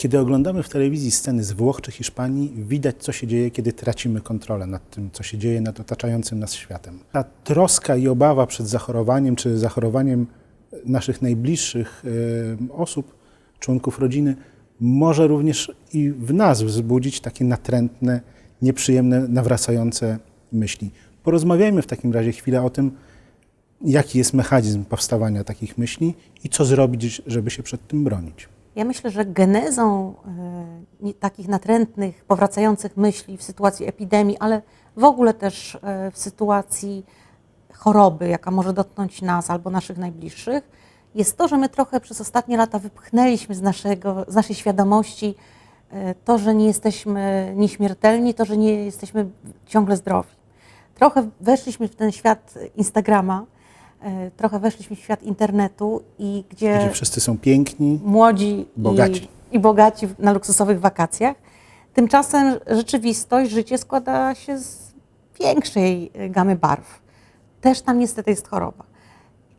Kiedy oglądamy w telewizji sceny z Włoch czy Hiszpanii, widać, co się dzieje, kiedy tracimy kontrolę nad tym, co się dzieje nad otaczającym nas światem. Ta troska i obawa przed zachorowaniem czy zachorowaniem naszych najbliższych e, osób, członków rodziny, może również i w nas wzbudzić takie natrętne, nieprzyjemne, nawracające myśli. Porozmawiajmy w takim razie chwilę o tym, jaki jest mechanizm powstawania takich myśli i co zrobić, żeby się przed tym bronić. Ja myślę, że genezą nie- takich natrętnych, powracających myśli w sytuacji epidemii, ale w ogóle też e, w sytuacji choroby, jaka może dotknąć nas albo naszych najbliższych, jest to, że my trochę przez ostatnie lata wypchnęliśmy z, naszego, z naszej świadomości e, to, że nie jesteśmy nieśmiertelni, to, że nie jesteśmy ciągle zdrowi. Trochę weszliśmy w ten świat Instagrama, trochę weszliśmy w świat internetu i gdzie Gdzie wszyscy są piękni, młodzi Bogaci. I, i bogaci na luksusowych wakacjach. Tymczasem rzeczywistość, życie składa się z większej y, gamy barw. Też tam niestety jest choroba.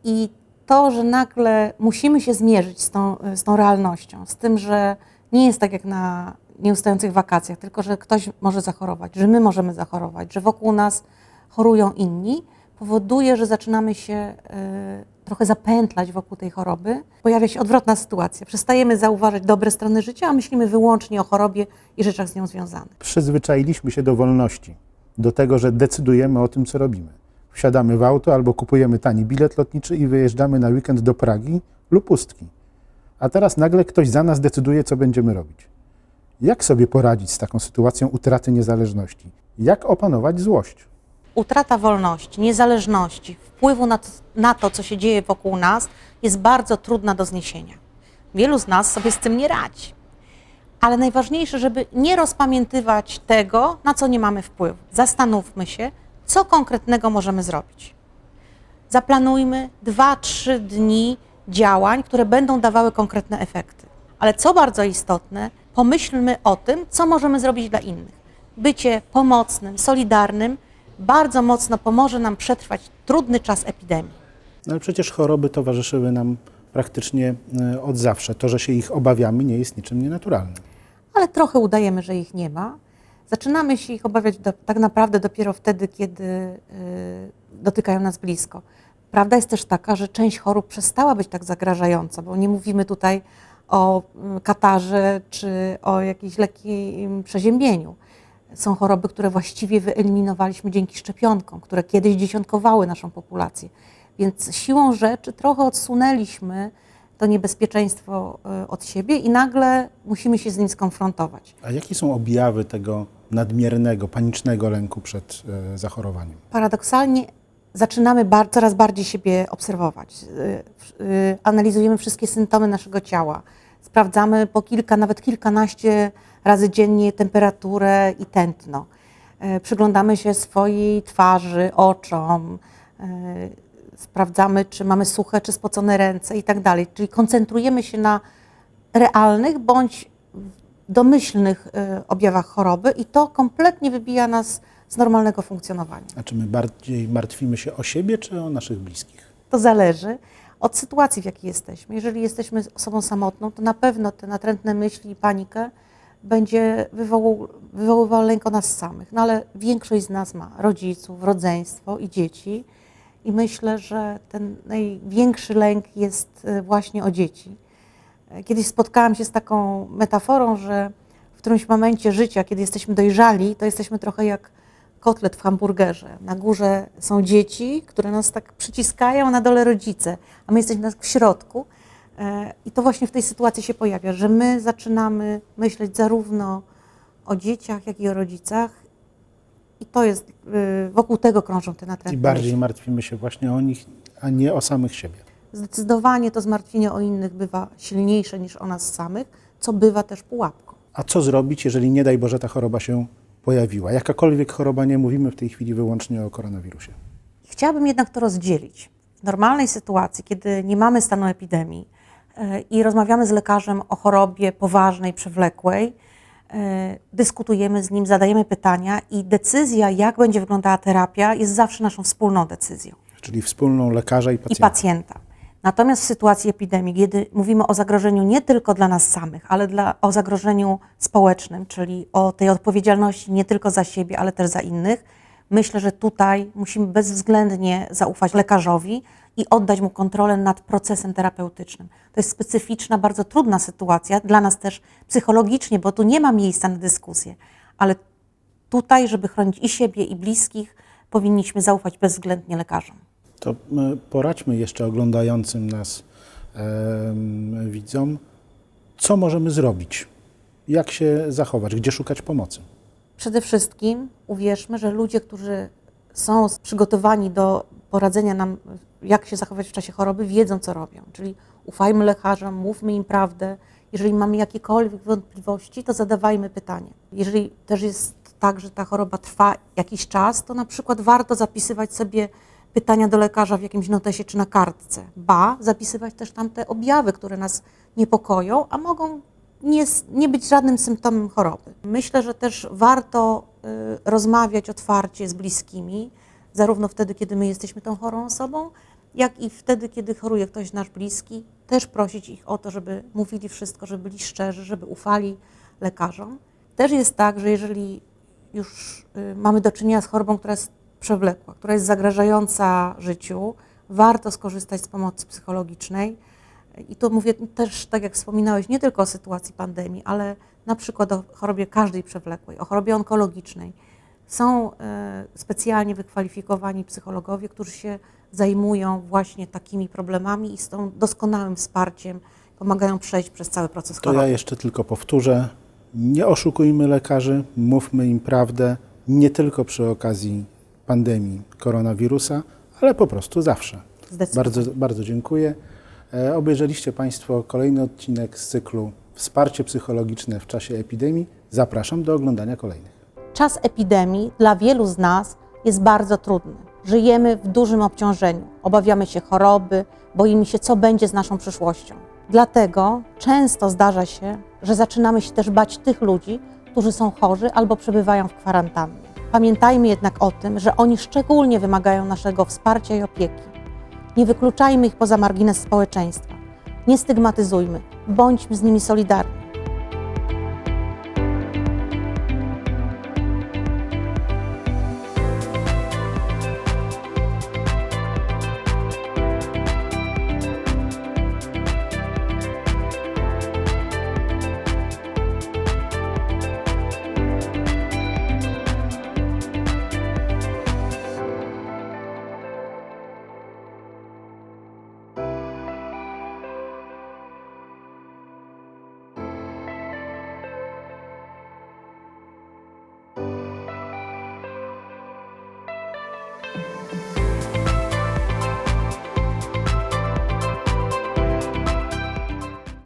I to, że nagle musimy się zmierzyć z tą, z tą realnością, z tym, że nie jest tak jak na nieustających wakacjach, tylko że ktoś może zachorować, że my możemy zachorować, że wokół nas chorują inni, powoduje, że zaczynamy się y, trochę zapętlać wokół tej choroby. Pojawia się odwrotna sytuacja. Przestajemy zauważać dobre strony życia, a myślimy wyłącznie o chorobie i rzeczach z nią związanych. przyzwyczailiśmy się do wolności, do tego, że decydujemy o tym, co robimy. Wsiadamy w auto albo kupujemy tani bilet lotniczy i wyjeżdżamy na weekend do Pragi lub pustki. A teraz nagle ktoś za nas decyduje, co będziemy robić. Jak sobie poradzić z taką sytuacją utraty niezależności? Jak opanować złość? Utrata wolności, niezależności, wpływu na to, na to, co się dzieje wokół nas, jest bardzo trudna do zniesienia. Wielu z nas sobie z tym nie radzi. Ale najważniejsze, żeby nie rozpamiętywać tego, na co nie mamy wpływu. Zastanówmy się, co konkretnego możemy zrobić. Zaplanujmy 2-3 dni działań, które będą dawały konkretne efekty. Ale co bardzo istotne, pomyślmy o tym, co możemy zrobić dla innych. Bycie pomocnym, solidarnym bardzo mocno pomoże nam przetrwać trudny czas epidemii. No ale przecież choroby towarzyszyły nam praktycznie e, od zawsze. To, że się ich obawiamy, nie jest niczym nienaturalnym. ale trochę udajemy, że ich nie ma. Zaczynamy się ich obawiać do, tak naprawdę dopiero wtedy, kiedy y, dotykają nas blisko. Prawda jest też taka, że część chorób przestała być tak zagrażająca, bo nie mówimy tutaj o mm, katarze czy o jakimś lekkim przeziębieniu. Są choroby, które właściwie wyeliminowaliśmy dzięki szczepionkom, które kiedyś dziesiątkowały naszą populację. Więc siłą rzeczy trochę odsunęliśmy to niebezpieczeństwo y, od siebie i nagle musimy się z nim skonfrontować. A jakie są objawy tego nadmiernego, panicznego lęku przed e, zachorowaniem? Paradoksalnie zaczynamy bar- coraz bardziej siebie obserwować. Y, y, Analizujemy wszystkie symptomy naszego ciała. Sprawdzamy po kilka, nawet kilkanaście razy dziennie temperaturę i tętno. Y, Przyglądamy się swojej twarzy, oczom. y, Sprawdzamy, czy mamy suche, czy spocone ręce i tak dalej. Czyli koncentrujemy się na realnych bądź domyślnych y, objawach choroby i to kompletnie wybija nas z normalnego funkcjonowania. A czy my bardziej martwimy się o siebie, czy o naszych bliskich? To zależy od sytuacji, w jakiej jesteśmy. Jeżeli jesteśmy osobą samotną, to na pewno te natrętne myśli i panikę będzie wywoływał lęk o nas samych. No ale większość z nas ma rodziców, rodzeństwo i dzieci i myślę, że ten największy lęk jest y, właśnie o dzieci. E, Kiedyś spotkałam się z taką metaforą, że w którymś momencie życia, kiedy jesteśmy dojrzali, to jesteśmy trochę jak kotlet w hamburgerze. Na górze są dzieci, które nas tak przyciskają, a na dole rodzice, a my jesteśmy w środku. E, I to właśnie w tej sytuacji się pojawia, że my zaczynamy myśleć zarówno o dzieciach, jak i o rodzicach. I to jest, y, wokół tego krążą te I natrętne bardziej myśli. martwimy się właśnie o nich, a nie o samych siebie. Zdecydowanie to zmartwienie o innych bywa silniejsze niż o nas samych, co bywa też pułapką. A co zrobić, jeżeli nie daj Boże ta choroba się pojawiła? Jakakolwiek choroba, nie mówimy w tej chwili wyłącznie o koronawirusie. Chciałabym jednak to rozdzielić. W normalnej sytuacji, kiedy nie mamy stanu epidemii e, i rozmawiamy z lekarzem o chorobie poważnej, przewlekłej, e, dyskutujemy z nim, zadajemy pytania i decyzja, jak będzie wyglądała terapia, jest zawsze naszą wspólną decyzją Czyli wspólną lekarza i i pacjenta. Natomiast w sytuacji epidemii, kiedy mówimy o zagrożeniu nie tylko dla nas samych, ale dla, o zagrożeniu społecznym, czyli o tej odpowiedzialności nie tylko za siebie, ale też za innych, myślę, że tutaj musimy bezwzględnie zaufać lekarzowi i oddać mu kontrolę nad procesem terapeutycznym. To jest specyficzna, bardzo trudna sytuacja dla nas też psychologicznie, bo tu nie ma miejsca na dyskusję, ale tutaj, żeby chronić i siebie, i bliskich, powinniśmy zaufać bezwzględnie lekarzom. To e, poradźmy jeszcze oglądającym nas widzom, co możemy zrobić, jak się zachować, gdzie szukać pomocy. Przede wszystkim uwierzmy, że ludzie, którzy są przygotowani do poradzenia nam, jak się zachować w czasie choroby, wiedzą, co robią. Czyli ufajmy lekarzom, mówmy im prawdę. Jeżeli mamy jakiekolwiek wątpliwości, to zadawajmy pytania. Jeżeli też jest tak, że ta choroba trwa jakiś czas, to na przykład warto zapisywać sobie pytania do lekarza w jakimś notesie czy na kartce. Ba, zapisywać też tam te objawy, które nas niepokoją, a mogą nie, nie być żadnym symptomem choroby. Myślę, że też warto y, rozmawiać otwarcie z bliskimi, zarówno wtedy, kiedy my jesteśmy tą chorą osobą, jak i wtedy, kiedy choruje ktoś nasz bliski, też prosić ich o to, żeby mówili wszystko, żeby byli szczerzy, żeby ufali lekarzom. Też jest tak, że jeżeli już y, mamy do czynienia z chorobą, która jest przewlekła, która jest zagrażająca życiu, warto skorzystać z pomocy psychologicznej. I tu mówię też, tak jak wspominałeś, nie tylko o sytuacji pandemii, ale na przykład o chorobie każdej przewlekłej, o chorobie onkologicznej. Są e, specjalnie wykwalifikowani psychologowie, którzy się zajmują właśnie takimi problemami i z tą doskonałym wsparciem pomagają przejść przez cały proces To choroby. ja jeszcze tylko powtórzę, nie oszukujmy lekarzy, mówmy im prawdę, nie tylko przy okazji pandemii koronawirusa, ale po prostu zawsze. Bardzo, bardzo dziękuję. E, Obejrzeliście Państwo kolejny odcinek z cyklu Wsparcie psychologiczne w czasie epidemii. Zapraszam do oglądania kolejnych. Czas epidemii dla wielu z nas jest bardzo trudny. Żyjemy w dużym obciążeniu, obawiamy się choroby, boimy się, co będzie z naszą przyszłością. Dlatego często zdarza się, że zaczynamy się też bać tych ludzi, którzy są chorzy albo przebywają w kwarantannie. Pamiętajmy jednak o tym, że oni szczególnie wymagają naszego wsparcia i opieki. Nie wykluczajmy ich poza margines społeczeństwa. Nie stygmatyzujmy, bądźmy z nimi solidarni.